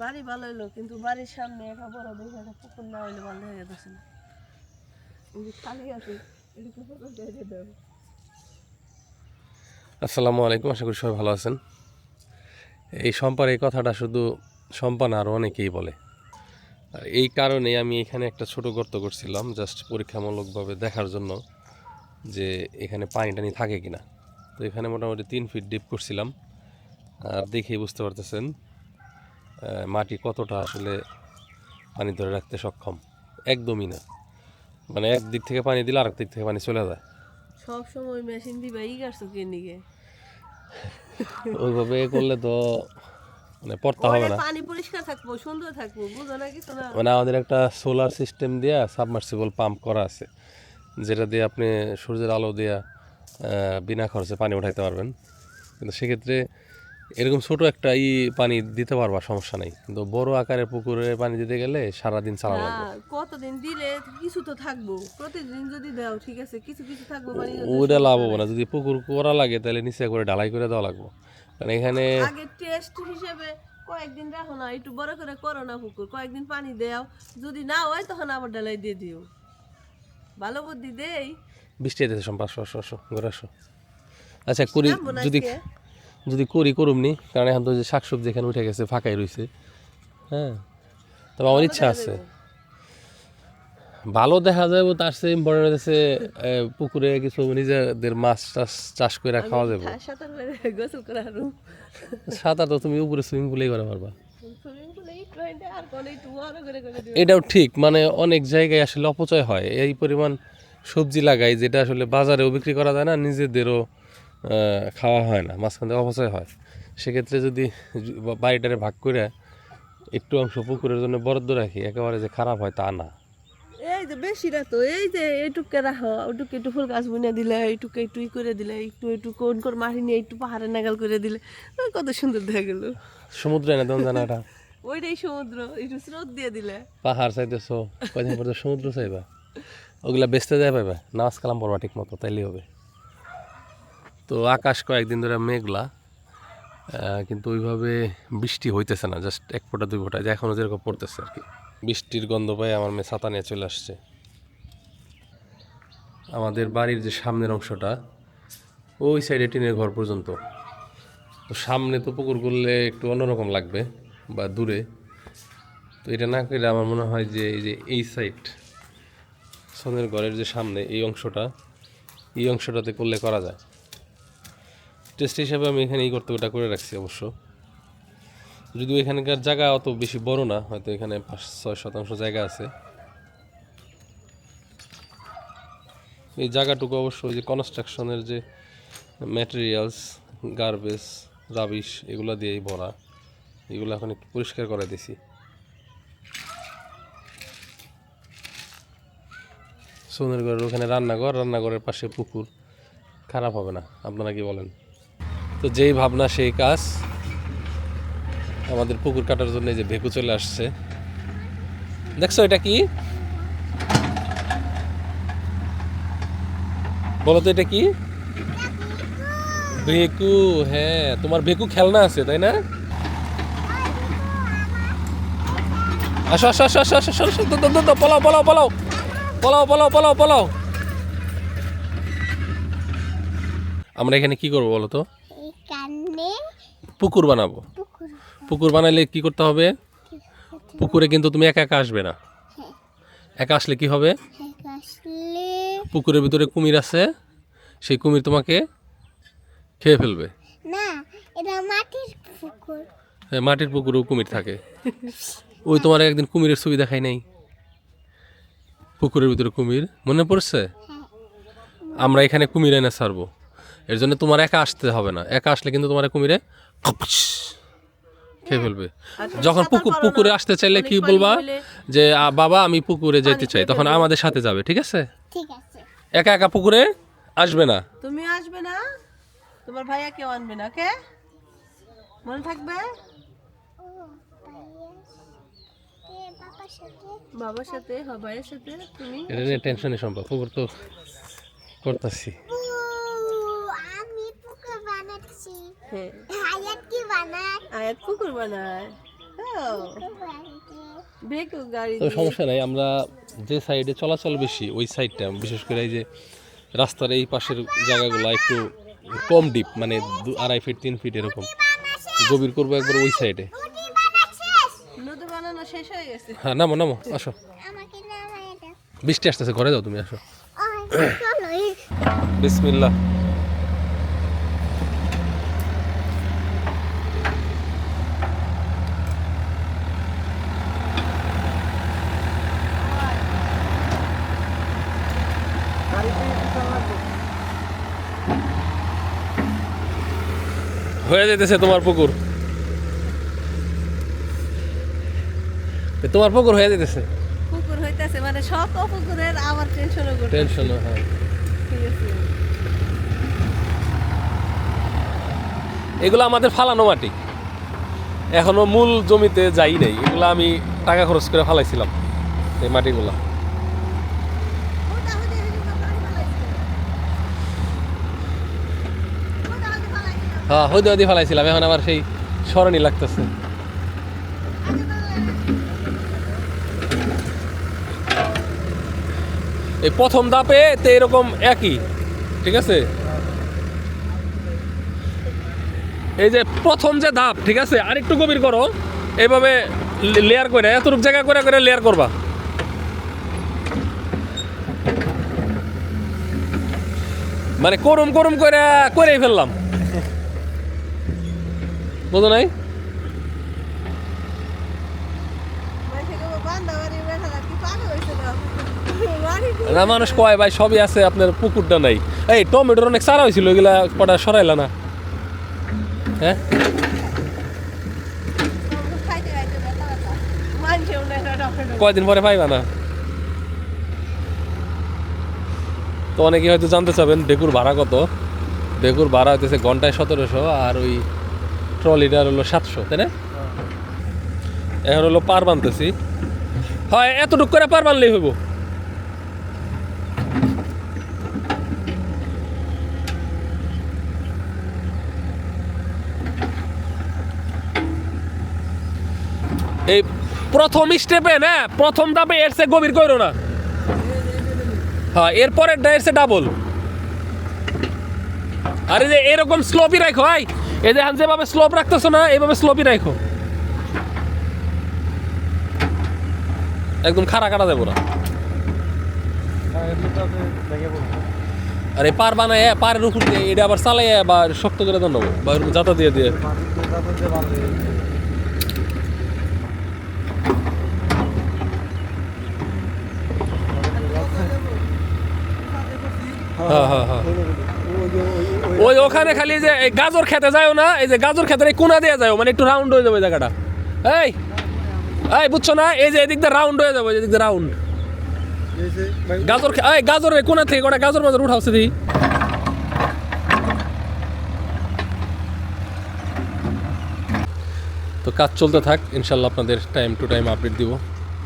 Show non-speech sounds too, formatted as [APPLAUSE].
বাড়ি ভালো হইল, কিন্তু বাড়ির সামনে একা বড় দেখে একটা পুকুর না হইলে ভালো হয়ে গেছে না। খালি আছে আসসালামু আলাইকুম, আশা করি সবাই ভালো আছেন। এই সম্পার এই কথাটা শুধু সম্পা না আরও অনেকেই বলে। আর এই কারণে আমি এখানে একটা ছোট গর্ত করছিলাম জাস্ট পরীক্ষামূলকভাবে দেখার জন্য যে এখানে পানি টানি থাকে কিনা। তো এখানে মোটামুটি তিন ফিট ডিপ করছিলাম। আর দেখেই বুঝতে পারতেছেন মাটি কতটা আসলে পানি ধরে রাখতে সক্ষম? একদমই না। মানে এক দিক থেকে পানি দিলে আরেক দিক থেকে পানি চলে যায়। সব সময় মেশিন দিবা ই গাছতো কে নিগে ওইভাবে করলে তো মানে পড়তে হবে না। পানি পরিষ্কার থাকব সুন্দর থাকব বুঝো না কিছু না। মানে আমাদের একটা সোলার সিস্টেম দিয়ে সাবমার্সিবল পাম্প করা আছে যেটা দিয়ে আপনি সূর্যের আলো দিয়ে বিনা খরচে পানি উঠাইতে পারবেন। কিন্তু সেক্ষেত্রে এরকম ছোট একটা ই পানি দিতে পারবা সমস্যা নাই। কিন্তু বড় আকারের পুকুরে পানি দিতে গেলে সারাদিন চালা লাগবে। কতদিন দিলে কিছু তো থাকব। প্রতিদিন যদি দাও ঠিক আছে কিছু কিছু থাকব পানি ওইটা লাভ হবে না। যদি পুকুর করা লাগে তাহলে নিচে করে ঢালাই করে দেওয়া লাগবে। কারণ এখানে আগে টেস্ট হিসেবে কয়েকদিন রাখো না একটু বড় করে করো না পুকুর। কয়েকদিন পানি দাও যদি না হয় তখন আবার ঢালাই দিয়ে দিও। ভালো বুদ্ধি দেই। বৃষ্টি যেতেছে সম্পা আসো আসো আচ্ছা না যদি? যদি করি করুমনি কারণ এখন তো যে শাকসবজি এখানে উঠে গেছে ফাঁকাই রয়েছে হ্যাঁ তবে আমার ইচ্ছা আছে। ভালো দেখা যাবে তার চেয়ে ইম্পর্টেন্ট হচ্ছে এ, পুকুরে কিছু নিজেদের মাছ টাছ চাষ করে খাওয়া যাবে সাঁতার তো তুমি উপরে সুইমিং পুলেই করে পারবা এটাও ঠিক মানে অনেক জায়গায় আসলে অপচয় হয়। এই পরিমাণ সবজি লাগাই যেটা আসলে বাজারেও বিক্রি করা যায় না নিজেদেরও খাওয়া হয় না মাঝখান থেকে অপচয় হয়। সেক্ষেত্রে যদি বাড়িটারে ভাগ করে একটু অংশ পুকুরের জন্য বরাদ্দ রাখি একেবারে যে খারাপ হয় তা না। এই যে বেশি না তো এই যে এইটুকে রাখো ওটুকে একটু ফুল গাছ বুনে দিলে এইটুকে একটু ই করে দিলে একটু একটু কোন কোন মাটি নিয়ে একটু পাহাড়ে নাগাল করে দিলে কত সুন্দর দেখা গেল। সমুদ্রে না তেমন জানাটা [LAUGHS] ওইটাই সমুদ্র একটু স্রোত দিয়ে দিলে। পাহাড় চাইতেছো কয়দিন পরে সমুদ্র চাইবা। ওগুলা বেচতে যায় পাইবা নামাজ কালাম পড়বা ঠিক মতো তাইলেই হবে। তো আকাশ কয়েকদিন ধরে মেঘলা কিন্তু ওইভাবে বৃষ্টি হইতেছে না জাস্ট এক ফোঁটা, দুই ফোঁটা যে এখনও যেরকম পড়তেছে আর কি। বৃষ্টির গন্ধ পাই আমার মেয়ে ছাতা নিয়ে চলে আসছে। আমাদের বাড়ির যে সামনের অংশটা, ওই সাইডে টিনের ঘর পর্যন্ত। তো সামনে তো পুকুর করলে একটু অন্যরকম লাগবে বা দূরে। তো এটা না করে আমার মনে হয় যে এই যে এই সাইড সনের ঘরের যে সামনে এই অংশটা, এই অংশটাতে করলে করা যায়। টেস্ট হিসাবে আমি এখানে এই করতে ওটা করে রাখছি অবশ্য। যদিও এখানকার জায়গা অত বেশি বড় না, হয়তো এখানে পাঁচ, ছয় শতাংশ জায়গা আছে। এই জায়গাটুকু অবশ্য ওই যে কনস্ট্রাকশনের যে ম্যাটেরিয়ালস গার্বেজ রাবিশ এগুলো দিয়েই ভরা। এগুলো এখন একটু পরিষ্কার করে দিছি। সোনের ঘরের ওখানে রান্নাঘর, রান্নাঘরের পাশে পুকুর। খারাপ হবে না, আপনারা কি বলেন? তো যেই ভাবনা, সেই কাজ। আমাদের পুকুর কাটার জন্য যে ভেকু চলে আসছে। দেখছ এটা কি? বলো তো এটা কি? ভেকু হ্যাঁ তোমার ভেকু খেলনা আছে, তাই না? আসো আসো আসো আসো আসো আসো, পলাও পলাও পলাও পলাও পলাও পলাও পলাও। আমরা এখানে কি করব বলো তো? এখানে পুকুর বানাবো। পুকুর। পুকুর বানাইলে কি করতে হবে? পুকুরে কিন্তু তুমি একা একা আসবে না। একা আসলে কি হবে? পুকুরের ভিতরে কুমির আছে সেই কুমির তোমাকে খেয়ে ফেলবে। না এটা মাটির পুকুর। হ্যাঁ, মাটির পুকুরেও কুমির থাকে। ওই তোমার একদিন কুমিরের ছবি দেখাই নাই? পুকুরের ভিতরে কুমির মনে পড়ছে? আমরা এখানে কুমির এনে ছাড়বো। এর জন্য তোমার একা আসতে হবে না। একা আসলে কিন্তু তোমার কুমিরে খেয়ে ফেলবে। যখন পুকুর পুকুরে আসতে চাইলে কি বলবা? যে বাবা আমি পুকুরে যেতে চাই। তখন আমাদের সাথে যাবে ঠিক আছে? একা একা পুকুরে আসবে না। তুমি আসবে না? তোমার ভাইয়া কেউ আনবে না কে মনে থাকবে? বাবার সাথে বাবার সাথে হ্যাঁ ভাইয়ের সাথে তুমি? এটা নিয়ে টেনশনই সম্ভব। পুকুর তো করতেছি ও, আমি বানাচ্ছি হ্যাঁ হায়াত কি বানায়? আয়াত পুকুর বানায়। বেকু সমস্যা নাই আমরা যে সাইডে চলাচল বেশি ওই সাইডটা বিশেষ করে এই যে রাস্তার এই পাশের জায়গাগুলো একটু কম ডিপ মানে দু- আড়াই ফিট তিন ফিট এরকম। গভীর করব একবার ওই সাইডে নদী বানানো শেষ হয়ে গেছে। হ্যাঁ নামো নামো আসো। বৃষ্টি আসতেছে ঘরে যাও তুমি আসো। বিসমিল্লাহ। হয়ে যেতেছে তোমার পুকুর। তোমার পুকুর হয়ে যেতেছে? পুকুর হইতাছে মানে সব পুকুরের আবার টেনশনও করতে টেনশন হ্যাঁ। এগুলো আমাদের ফালানো মাটি। এখনও মূল জমিতে যাই নাই। এগুলো আমি টাকা খরচ করে ফালাইছিলাম এই মাটিগুলা ওটা হইতে হইতে পানি ফালাইছে ওটা হইতে ফালাইছে হ্যাঁ হইতে ফালাইছিলাম, এখন আবার সেই স্মরণই লাগতেছে। এই প্রথম ধাপে তো এরকম একই, ঠিক আছে? এই যে প্রথম যে ধাপ, ঠিক আছে? আরেকটু গভীর করো এইভাবে লেয়ার করে, এতটুক জায়গা করে করে লেয়ার করবা। মানে করুম করুম করে, করেই ফেললাম। নাই? না মানুষ কয় ভাই? সবই আছে, আপনার পুকুরটা নাই। এই, টমেটোর অনেক সারা হয়েছিল, এগুলা কটা সরাইলা না? হ্যাঁ? কয়দিন পরে পাইবা না? তো অনেকে হয়তো জানতে চাবেন বেকুর ভাড়া কত? বেকুর ভাড়া হইতেছে ঘন্টায় সতেরোশো, আর ওই ট্রলিটার হলো সাতশো, তাই না? এখন হলো পার বানতেছি। হয়, এতটুক করে পার বানলেই হইব। এই প্রথম স্টেপে, না, প্রথম ধাপে এর গভীর করো না। হ্যাঁ এরপরের এর চেয়ে ডাবল আর যে এরকম স্লোপই রাখো ভাই এই যে যেভাবে স্লোপ রাখতেছো না, এইভাবে স্লোপই রাখো। একদম খাড়া কাটা দেবো না। আরে পার বানায়, পারের উপর দিয়ে, এটা আবার চালাইয়া বা শক্ত করে দেন বা যাতা দিয়ে দিয়ে হ্যাঁ হ্যাঁ হ্যাঁ ওই ওখানে খালি যে এই গাজর খেতে যাও না, এই যে গাজর খেতে এই কোনা দিয়ে যাও মানে একটু রাউন্ড হয়ে যাবে জায়গাটা। এই এই বুঝছ না? এই যে এদিক দিয়ে রাউন্ড হয়ে যাবে, এদিক দিয়ে রাউন্ড গাজর এই গাজর কোনা থেকে কটা গাজর মাজর উঠাও সেদি তো কাজ চলতে থাক, ইনশাল্লাহ আপনাদের টাইম টু টাইম আপডেট দিব।